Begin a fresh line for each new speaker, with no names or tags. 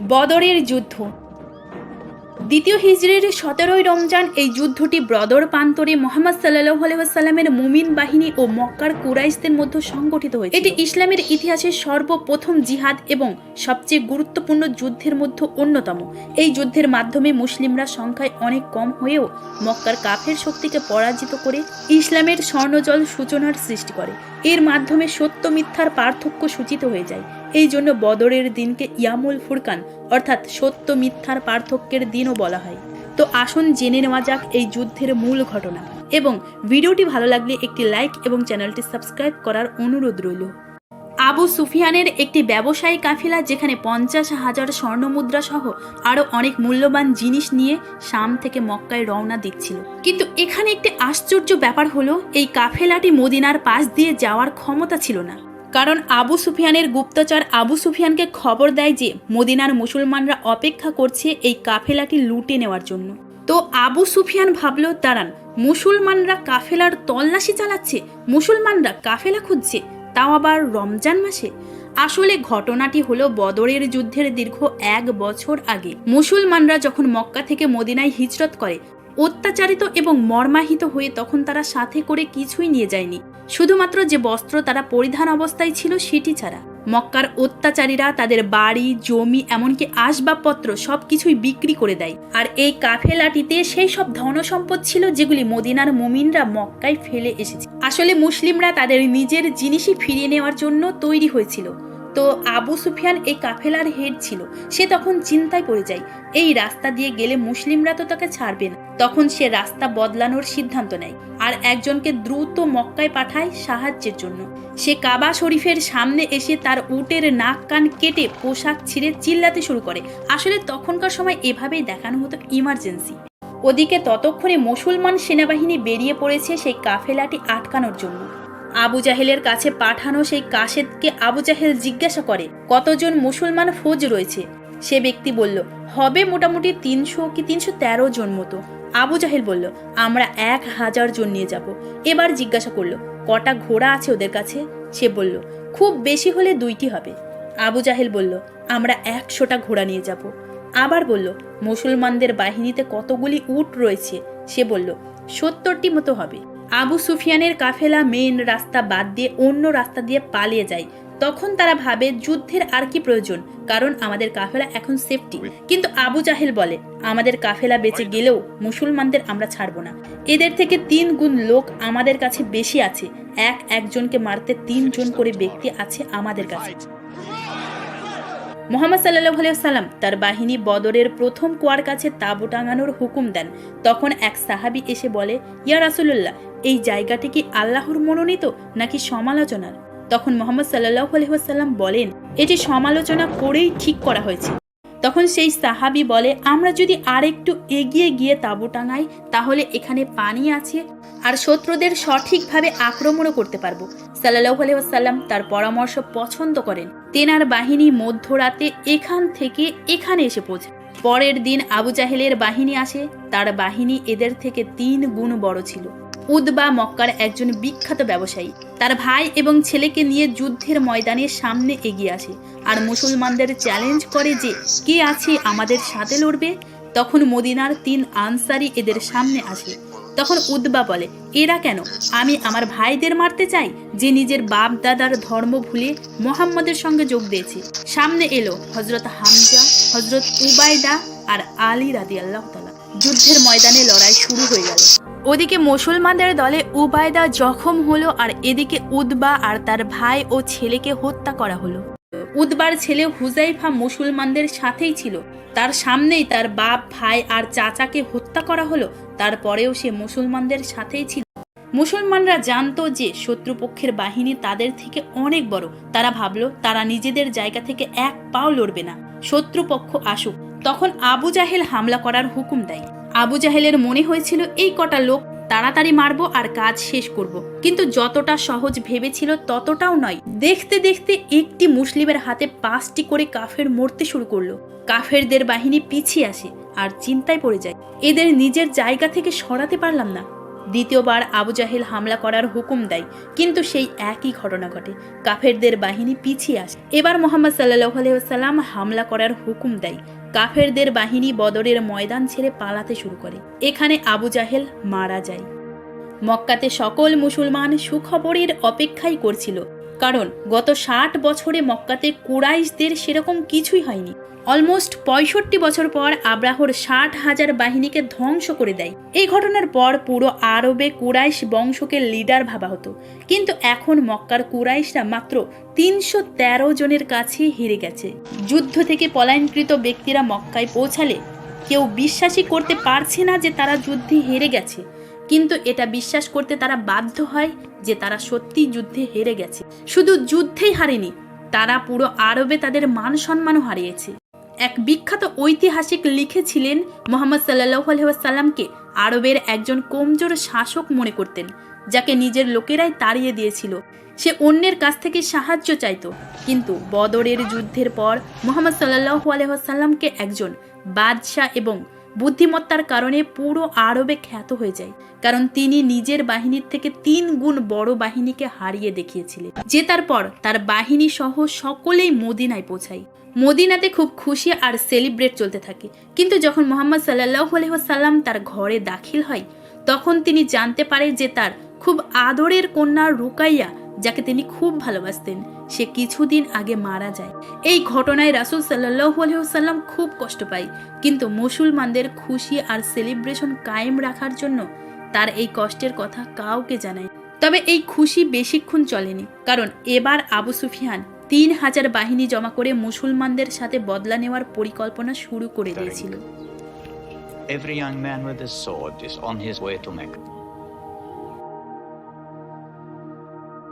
বদরের যুদ্ধ। দ্বিতীয় হিজড়ির সতেরোই রমজান এই যুদ্ধটি ব্রদর প্রান্তরে মোহাম্মদ সাল্লাহ আলহামের মুমিন বাহিনী ও মক্কার কুরাইশদের মধ্যে সংগঠিত হয়েছে এটি ইসলামের ইতিহাসের সর্বপ্রথম জিহাদ এবং সবচেয়ে গুরুত্বপূর্ণ যুদ্ধের মধ্যে অন্যতম। এই যুদ্ধের মাধ্যমে মুসলিমরা সংখ্যায় অনেক কম হয়েও মক্কার কাফের শক্তিকে পরাজিত করে ইসলামের স্বর্ণজল সূচনার সৃষ্টি করে। এর মাধ্যমে সত্য মিথ্যার পার্থক্য সূচিত হয়ে যায়। এই জন্য বদরের দিনকে ইয়ামুল ফুরকান, অর্থাৎ সত্য মিথ্যার পার্থক্যের দিনও বলা হয়। তো আসুন জেনে নেওয়া যাক এই যুদ্ধের মূল ঘটনা। এবং ভিডিওটি ভালো লাগলে একটি লাইক এবং চ্যানেলটি সাবস্ক্রাইব করার অনুরোধ রইল। আবু সুফিয়ানের একটি ব্যবসায়ী কাফিলা, যেখানে পঞ্চাশ হাজার স্বর্ণমুদ্রা সহ আরও অনেক মূল্যবান জিনিস নিয়ে শাম থেকে মক্কায় রওনা দিচ্ছিল। কিন্তু এখানে একটি আশ্চর্য ব্যাপার হলো, এই কাফেলাটি মদিনার পাশ দিয়ে যাওয়ার ক্ষমতা ছিল না। কারণ আবু সুফিয়ানের গুপ্তচর আবু সুফিয়ানকে খবর দেয় যে মদিনার মুসলমানরা অপেক্ষা করছে এই কাফেলাটি লুটে নেওয়ার জন্য। তো আবু সুফিয়ান ভাবল, দাঁড়ান, মুসলমানরা কাফেলার তল্লাশি চালাচ্ছে? মুসলমানরা কাফেলা খুঁজছে? তাও আবার রমজান মাসে? আসলে ঘটনাটি হলো বদরের যুদ্ধের দীর্ঘ এক বছর আগে। মুসলমানরা যখন মক্কা থেকে মদিনায় হিজরত করে অত্যাচারিত এবং মর্মাহিত হয়ে তখন তারা সাথে করে কিছুই নিয়ে যায়নি। শুধুমাত্র যে বস্ত্র তারা পরিধান অবস্থায় ছিল সেটি ছাড়া। মক্কার অত্যাচারীরা তাদের বাড়ি, জমি, এমনকি আসবাবপত্র সব কিছুই বিক্রি করে দেয়। আর এই কাফেলাটিতে সেই সব ধনসম্পদ ছিল যেগুলি মদিনার মুমিনরা মক্কায় ফেলে এসেছে। আসলে মুসলিমরা তাদের নিজের জিনিসই ফিরিয়ে নেওয়ার জন্য তৈরি হয়েছিল। তো আবু সুফিয়ান এই কাফেলার হেড ছিল। সে তখন চিন্তায় পড়ে যায়, এই রাস্তা দিয়ে গেলে মুসলিমরা তো তাকে ছাড়বে না। তখন সে রাস্তা বদলানোর সিদ্ধান্ত নেয় আর একজনকে দ্রুত মক্কায় পাঠায় সাহায্যের জন্য। সে কাবা শরীফের সামনে এসে তার উটের নাক কান কেটে পোশাক ছিঁড়ে চিল্লাতে শুরু করে। আসলে তখনকার সময় এভাবেই দেখানো হতো ইমার্জেন্সি ওদিকে ততক্ষণে মুসলমান সেনাবাহিনী বেরিয়ে পড়েছে সেই কাফেলাটি আটকানোর জন্য। আবু জাহেলের কাছে পাঠানো সেই কাশেদকে আবু জাহেল জিজ্ঞাসা করে, কতজন মুসলমান ফৌজ রয়েছে? সে ব্যক্তি বলল, হবে মোটামুটি তিনশো কি তিনশো তেরো জন মতো। আবু জাহেল বলল, আমরা এক হাজার জন নিয়ে যাব। এবার জিজ্ঞাসা করল, কটা ঘোড়া আছে ওদের কাছে? সে বলল, খুব বেশি হলে দুইটি হবে। আবু জাহেল বলল, আমরা একশোটা ঘোড়া নিয়ে যাব। আবার বলল, মুসলমানদের বাহিনীতে কতগুলি উট রয়েছে? সে বলল, সত্তরটি মতো হবে। আবু সুফিয়ানের কাফেলা মেন রাস্তা বাদ দিয়ে অন্য রাস্তা দিয়ে পালিয়ে যায়। তখন তারা ভাবে যুদ্ধের আর কি প্রয়োজন কারণ আমাদের কাফেলা এখন সেফটি কিন্তু আবু জাহেল বলে আমাদের কাফেলা বেঁচে গেলেও মুসলমানদের আমরা ছাড়বো না। এদের থেকে তিন গুণ লোক আমাদের কাছে বেশি আছে। এক একজনকে মারতে তিনজন করে ব্যক্তি আছে আমাদের কাছে। মোহাম্মদ সাল্লাহ সাল্লাম তার বাহিনী বদরের প্রথম কুয়ার কাছে তাঁবু টাঙানোর হুকুম দেন। তখন এক সাহাবি এসে বলে ইয়া রাসুল্লাহ এই জায়গাটি কি আল্লাহর মনোনীত নাকি সমালোচনার? তখন মোহাম্মদ সাল্লাহ আলহিহাসাল্লাম বলেন, এটি সমালোচনা করেই ঠিক করা হয়েছে। তখন সেই সাহাবি বলে, আমরা যদি আর একটু এগিয়ে গিয়ে তাঁবু টাঙাই তাহলে এখানে পানি আছে আর শত্রুদের সঠিকভাবে আক্রমণও করতে পারব। সাল্লাহ আলহাম তার পরামর্শ পছন্দ করেন। তেনার বাহিনী মধ্যরাতে এখান থেকে এখানে এসে পৌঁছে। পরের দিন আবু জাহেলের বাহিনী আসে। তার বাহিনী এদের থেকে তিন গুণ বড় ছিল। উদবা মক্কার একজন বিখ্যাত ব্যবসায়ী। তার ভাই এবং ছেলেকে নিয়ে যুদ্ধের ময়দানে সামনে এগিয়ে আসে আর মুসলমানদের চ্যালেঞ্জ করে যে, কে আছে আমাদের সাথে লড়বে? তখন মদিনার তিন আনসারি এদের সামনে আসে। তখন উদ্বা বলে, এরা কেন? আমি আমার ভাইদের মারতে চাই, যে নিজের বাপ দাদার ধর্ম ভুলে মোহাম্মদের সঙ্গে যোগ দিয়েছে। সামনে এলো হজরত হামজা হজরত উবায়দা আর আলী রাদি আল্লাহ যুদ্ধের ময়দানে লড়াই শুরু হয়ে গেল। ওদিকে মুসলমানদের দলে উবায়দা জখম হলো আর এদিকে উদবা আর তার ভাই ও ছেলেকে হত্যা করা হলো। উদবার ছেলে হুজাইফা মুসলমানদের সাথেই ছিল। তার সামনেই তার বাপ, ভাই আর চাচাকে হত্যা করা হলো। তারপরেও সে মুসলমানদের সাথেই ছিল। মুসলমানরা জানতো যে শত্রুপক্ষের বাহিনী তাদের থেকে অনেক বড়। তারা ভাবলো, তারা নিজেদের জায়গা থেকে এক পাও লড়বে না। শত্রুপক্ষ আসুক। তখন আবু জাহেল হামলা করার হুকুম দেয়। আবু জাহেলের মনে হয়েছিল, এই কটা লোক তাড়াতাড়ি মারবো আর কাজ শেষ করব। কিন্তু যতটা সহজ ভেবেছিল ততটাও নয়। দেখতে দেখতে একটি মুসলিমের হাতে পাঁচটি করে কাফের মরতে শুরু করল। কাফেরদের বাহিনী পিছিয়ে আসে আর চিন্তায় পড়ে যায়। এদের নিজের জায়গা থেকে সরাতে পারলাম না। দ্বিতীয়বার আবু জাহেল হামলা করার হুকুম দেয়, কিন্তু সেই একই ঘটনা ঘটে। কাফেরদের বাহিনী পিছিয়ে আসে। এবার মোহাম্মদ সাল্লাহ আলহিহাল্লাম হামলা করার হুকুম দেয়। কাফেরদের বাহিনী বদরের ময়দান ছেড়ে পালাতে শুরু করে। এখানে আবু জাহেল মারা যায়। মক্কাতে সকল মুসলমান সুখবরের অপেক্ষাই করছিল, কারণ গত ষাট বছরে মক্কাতে কুরাইশদের সেরকম কিছুই হয়নি। অলমোস্ট পঁয়ষট্টি বছর পর আব্রাহর ষাট হাজার বাহিনীকে ধ্বংস করে দেয়। এই ঘটনার পর পুরো আরবে কুরাইশ বংশকে লিডার ভাবা হতো। কিন্তু এখন মক্কার কুরাইশরা মাত্র তিনশো তেরো জনের কাছে হেরে গেছে। যুদ্ধ থেকে পলায়নকৃত ব্যক্তিরা মক্কায় পৌঁছালে কেউ বিশ্বাসই করতে পারছে না যে তারা যুদ্ধে হেরে গেছে। কিন্তু এটা বিশ্বাস করতে তারা বাধ্য হয় যে তারা সত্যি যুদ্ধে হেরে গেছে। শুধু যুদ্ধেই হারেনি, তারা পুরো আরবে তাদের মান সম্মানও হারিয়েছে। এক বিখ্যাত ঐতিহাসিক লিখেছিলেন মোহাম্মদ সাল্লাহ আলহামকে আরবের একজন কমজোর শাসক মনে করতেন, যাকে নিজের লোকেরাই তাড়িয়ে দিয়েছিল। সে অন্যের কাছ থেকে সাহায্য চাইতো, কিন্তু বদরের যুদ্ধের পর মোহাম্মদ সাল্লাহ আলহামকে একজন বাদশাহ এবং বুদ্ধিমত্তার কারণে পুরো আরবে খ্যাত হয়ে যায়, কারণ তিনি নিজের বাহিনীর থেকে তিন গুণ বড় বাহিনীকে হারিয়ে দেখিয়েছিলেন। জেতার পর তার বাহিনী সহ সকলেই মদিনায় পৌঁছায়। মদিনাতে খুব খুশি আর সেলিব্রেট চলতে থাকে। কিন্তু যখন মোহাম্মদ সাল্লাহ আলহাম তার ঘরে দাখিল হয়, তখন তিনি জানতে পারে যে তার খুব আদরের কন্যা রুকাইয়া, যাকে তিনি খুব ভালোবাসতেন, সে কিছুদিন আগে মারা যায়। এই ঘটনায় রাসুল সাল্লাহ আলহাম খুব কষ্ট পায়। কিন্তু মুসলমানদের খুশি আর সেলিব্রেশন কায়েম রাখার জন্য তার এই কষ্টের কথা কাউকে জানায় তবে এই খুশি বেশিক্ষণ চলেনি, কারণ এবার আবু সুফিয়ান তিন হাজার বাহিনী জমা করে মুসলমানদের সাথে বদলা নেওয়ার পরিকল্পনা শুরু করে দিয়েছিল
Every young man with his sword is on his way to Mecca.